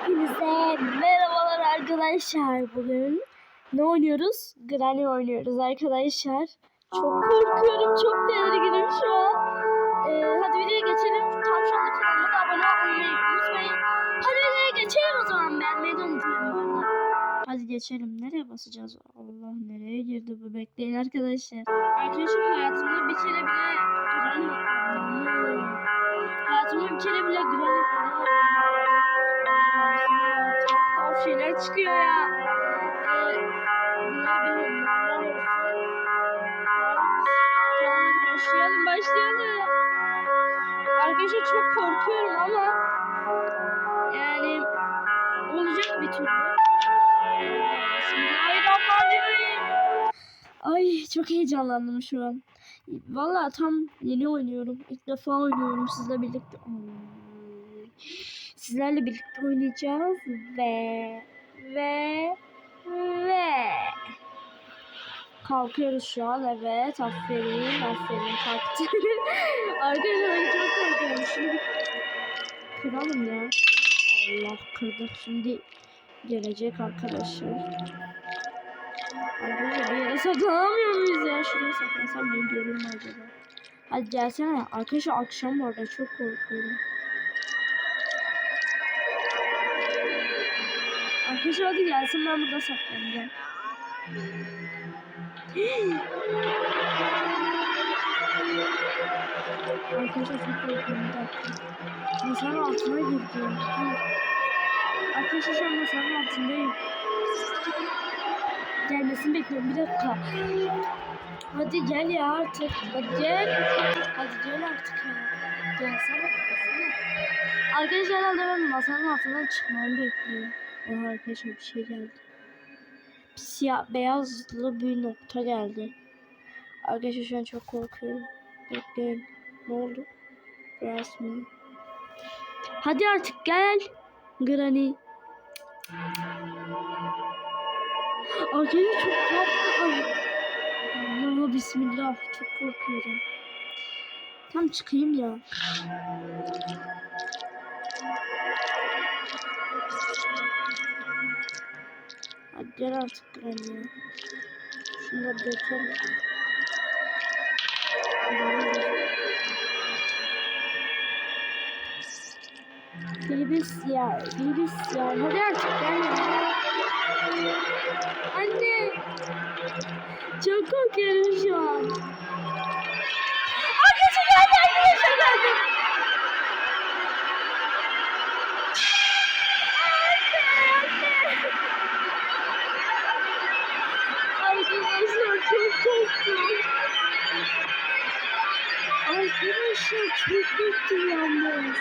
Hepinize merhabalar arkadaşlar. Bugün ne oynuyoruz? Granny oynuyoruz arkadaşlar. Çok korkuyorum, çok tedirginim şu an. Ee, hadi videoya geçelim. Tam şu anda kanalıma da abone olmayı unutmayın. Hadi videoya geçelim o zaman. Beğenmeyi de unutmayın bu arada. Hadi geçelim. Nereye basacağız? Allah nereye girdi bu? Bekleyin arkadaşlar. Arkadaşlar hayatımda bir kere bile Granny Hayatımda bir kere bile Granny şeyler çıkıyor ya. Bunlar benim başlayalım başlayalım. Arkadaşlar çok korkuyorum ama yani olacak bir türlü. Ay çok heyecanlandım şu an. Vallahi tam yeni oynuyorum. İlk defa oynuyorum sizle birlikte. Sizlerle birlikte oynayacağız. Ve ve ve. Kalkıyoruz şu an evet. Aferin aferin kalktı arkadaşlar çok korkuyorum. Şimdi kıralım ya. Allah kırdık şimdi gelecek arkadaşlar arkadaşlar bir yere saklanamıyor muyuz ya? Şuraya saklansam beni görür mü acaba? Hadi gelsene. Arkadaşlar akşam var da çok korkuyorum Arkadaşlar hadi gelsin ben burada saklanacağım. Arkadaşlar çok korkuyorum bir dakika. Masanın altına girdi. Arkadaşlar şu an masanın altındayım. Gelmesini bekliyorum bir dakika. Hadi gel ya artık. Hadi gel. Hadi gel artık ya. Gelsene. Arkadaşlar herhalde ben masanın altından çıkmamı bekliyorum. Oha arkadaşlar bir şey geldi. Bir siyah beyazlı bir nokta geldi. Arkadaşlar şu an çok korkuyorum. Bekleyin. Ne oldu? Resmi. Hadi artık gel. Granny. Arkadaşlar çok. Ay. Allah bismillah. Çok korkuyorum. Tam çıkayım ya. Hadi gel artık Granny ya. Şunu da dökelim. Bilbis ya, bilbis ya. Hadi artık ya. Anne. Çok korkuyorum şu an. Arkadaşlar çok korktum yalnız.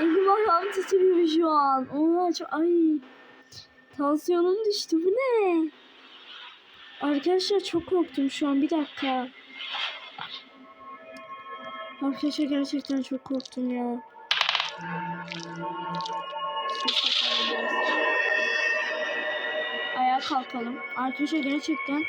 Elim ayağım titriyor şu an. Oha çok ay. Tansiyonum düştü. Bu ne? Arkadaşlar çok korktum şu an. Bir dakika. Arkadaşlar gerçekten çok korktum ya. Ayağa kalkalım. Arkadaşlar gerçekten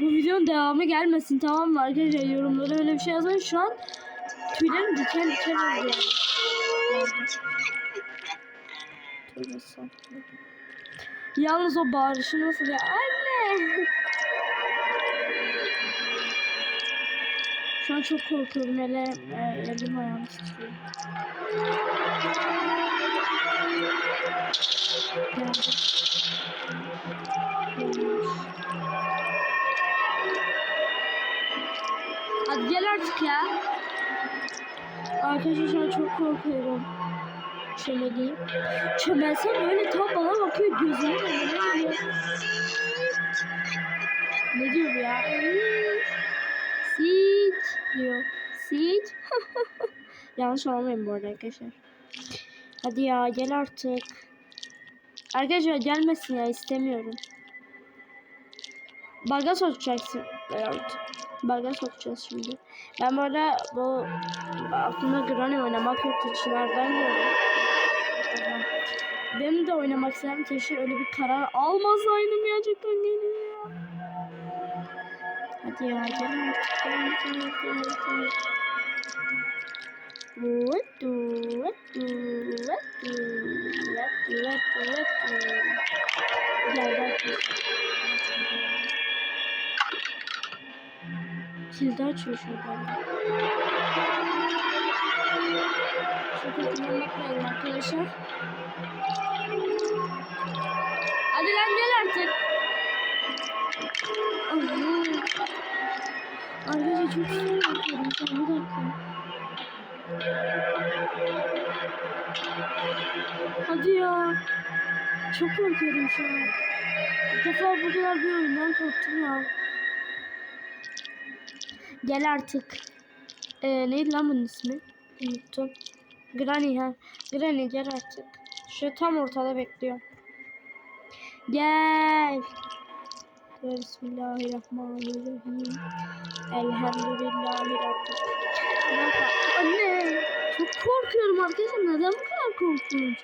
bu videonun devamı gelmesin tamam mı arkadaşlar yorumlara öyle bir şey yazın şu an tüylerim diken diken oldu yani. Yalnız o bağırışı nasıl ya anne. Şu an çok korkuyorum elim, e, elim ayağım titriyor. Hadi gel artık ya. Arkadaşlar çok korkuyorum. Çömeleyim. Çömelsem böyle tam bana bakıyor önüne geliyor. Ne diyor bu ya? Sit diyor. Sit. Yanlış anlamayın bu arada arkadaşlar. Hadi ya gel artık. Arkadaşlar gelmesin ya istemiyorum. Baga sokacaksın. Evet. Baga sokacağız şimdi. Ben böyle bu aklımda Granny oynamak yoktu. Çınar'dan gördüm. Benim de oynamak istedim. Keşke öyle bir karar almasaydım gerçekten geliyor. Hadi ya gel artık. Gel, gel, gel, gel. What do, what do, what do, what Evet, Kilidi açıyor şuradan. Şurada kullanmaklayalım arkadaşlar. Hadi lan gel artık. Arkadaşlar çok sinir yapıyorum. Bir dakika. Hadi ya. Çok korkuyorum şu an. İlk defa bu kadar bir oyundan korktum ya. Gel artık. Ee, neydi lan bunun ismi? Unuttum. Granny ha. Granny gel artık. Şu tam ortada bekliyor. Gel. Bismillahirrahmanirrahim. Elhamdülillahi Rabbil. Bir dakika. Anne. Çok korkuyorum arkadaşlar. Neden bu kadar korkunç?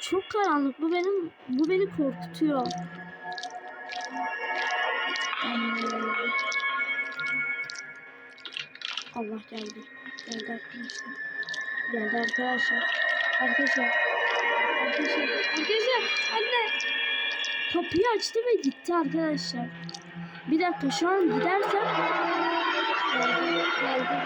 Çok karanlık. Bu benim bu beni korkutuyor. Anne. Allah geldi. Geldi arkadaşlar. Geldi arkadaşlar. Arkadaşlar. Arkadaşlar. Arkadaşlar. Anne. Kapıyı açtı ve gitti arkadaşlar. Bir dakika şu an gidersem geldi.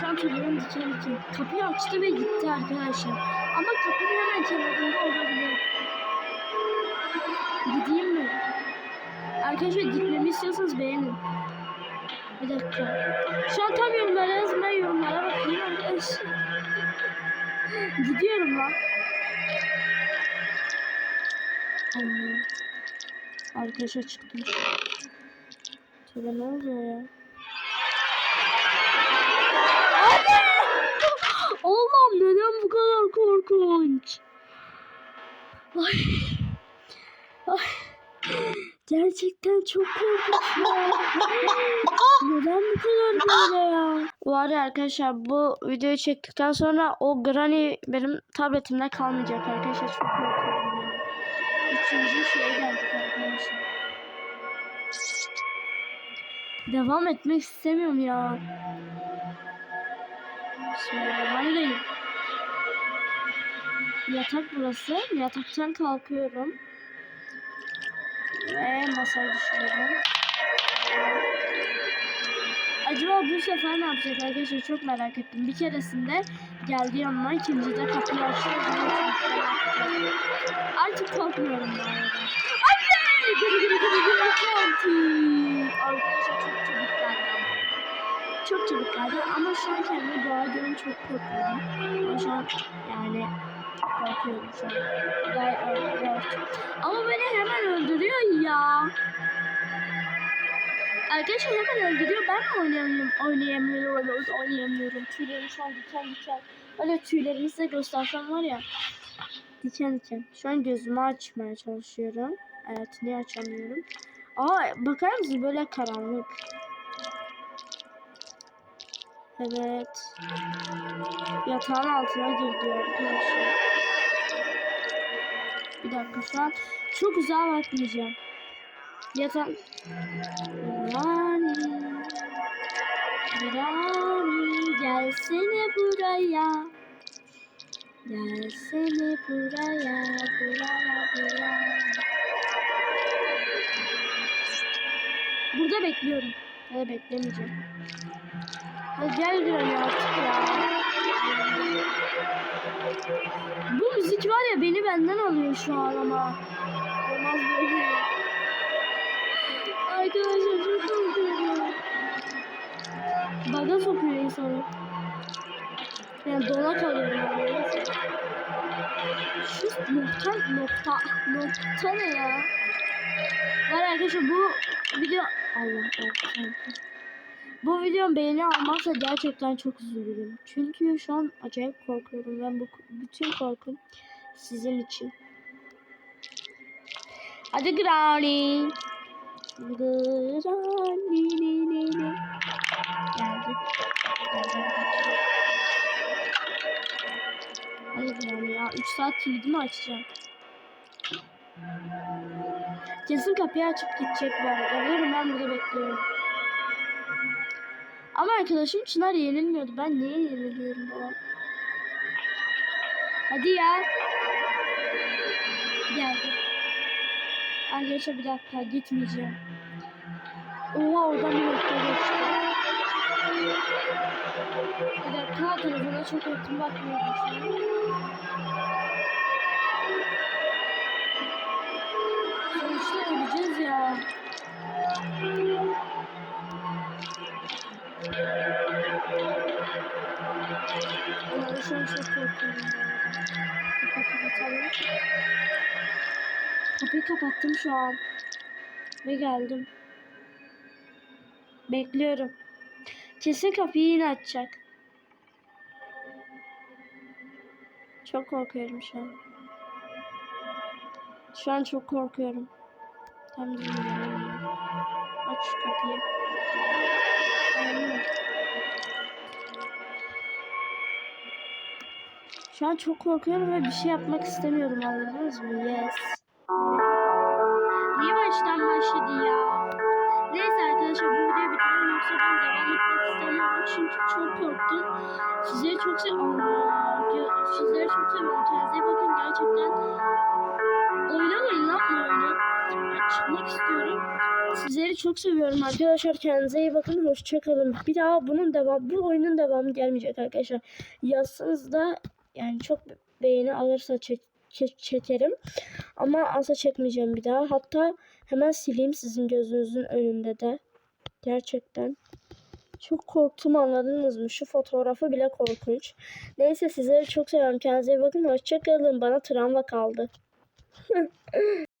Şu an tüylerim diken diken. Kapıyı açtı ve gitti arkadaşlar. Ama kapının hemen kenarında olabilir. Gideyim mi? Arkadaşlar gitmemi istiyorsanız beğenin. Bir dakika. Şu an tam yorumlara. Ben yorumlara bakayım arkadaşlar. Gidiyorum lan. Anne. Arkadaşa çıktım. Tövbe ne oluyor ya? Allah'ım neden bu kadar korkunç? Ay. Ay. Gerçekten çok korkunç ya. Neden bu kadar böyle ya? Var ya arkadaşlar bu videoyu çektikten sonra o Granny benim tabletimde kalmayacak arkadaşlar. Çok korkuyorum ya. Üçüncü şeye geldik arkadaşlar. Devam etmek istemiyorum ya. Bismillahirrahmanirrahim. Yatak burası. Yataktan kalkıyorum. Ve masayı düşürüyorum. Acaba bu sefer ne yapacak arkadaşlar çok merak ettim. Bir keresinde geldi yanıma ikincide kapıyı açtı. Artık korkmuyorum bu arada. Anne! Geri geri geri geri. Arkadaşlar çok çabuk geldi. Çok çabuk geldi ama şu an kendime dua ediyorum çok korkuyorum. Ama şu an yani korkuyorum şu an. Evet. Ama beni hemen öldürüyor ya. Arkadaşlar hemen öldürüyor. Ben mi oynayamıyorum? Oynayamıyorum. Oynayamıyorum. Tüylerim şu an diken diken. Böyle tüylerimi size göstersem var ya. Diken diken. Şu an gözümü açmaya çalışıyorum. Evet niye açamıyorum? Aa bakar mısın böyle karanlık. Evet. Yatağın altına girdi arkadaşlar. Bir dakika şu an çok uzağa bakmayacağım. Yatağın... Rani. Rani gelsene buraya. Gelsene buraya, buraya, buraya. Burada bekliyorum. Ya beklemeyeceğim. Hadi gel Granny artık ya. Bu müzik var ya beni benden alıyor şu an ama. Olmaz böyle. Arkadaşlar çok korkuyorum. Baga sokuyor insanı. Yani dona kalıyorum. Yani. Şu nokta nokta nokta ne ya? Var arkadaşlar bu video Allah evet, Bu videom beğeni almazsa gerçekten çok üzülürüm. Çünkü şu an acayip korkuyorum. Ben bu bütün korkum sizin için. Hadi Granny. Granny. Geldi. Geldi. Hadi Granny ya. 3 saat kilidimi açacağım. Kesin kapıyı açıp gidecek bu arada. Buyurun ben burada bekliyorum. Ama arkadaşım Çınar yenilmiyordu. Ben niye yeniliyorum baba? Hadi ya. Geldi. Arkadaşlar bir dakika gitmeyeceğim. Oha oradan bir nokta geçti. Bir dakika telefona çok yakın bakmıyorum an. Sonuçta öleceğiz ya. Kapatalım. Kapıyı kapattım şu an. Ve geldim. Bekliyorum. Kesin kapıyı yine açacak. Çok korkuyorum şu an. Şu an çok korkuyorum. Tam dinliyorum. Aç şu kapıyı. Aynen. Şu an çok korkuyorum ve bir şey yapmak istemiyorum anladınız mı? Yes. Niye baştan başladı ya? Neyse arkadaşlar bu videoyu bitirelim yoksa ben devam etmek istemiyorum çünkü çok korktum. Sizleri çok seviyorum. Sizleri çok seviyorum. Kendinize bakın gerçekten. Oynamayın lan bu oyunu. Çıkmak istiyorum. Sizleri çok seviyorum arkadaşlar. Kendinize iyi bakın. Hoşçakalın. Bir daha bunun devam, bu oyunun devamı gelmeyecek arkadaşlar. Yazsanız da yani çok beğeni alırsa çek, çek- çekerim. Ama asla çekmeyeceğim bir daha. Hatta hemen sileyim sizin gözünüzün önünde de. Gerçekten. Çok korktum anladınız mı? Şu fotoğrafı bile korkunç. Neyse sizleri çok seviyorum. Kendinize iyi bakın. Hoşçakalın. Bana travma kaldı.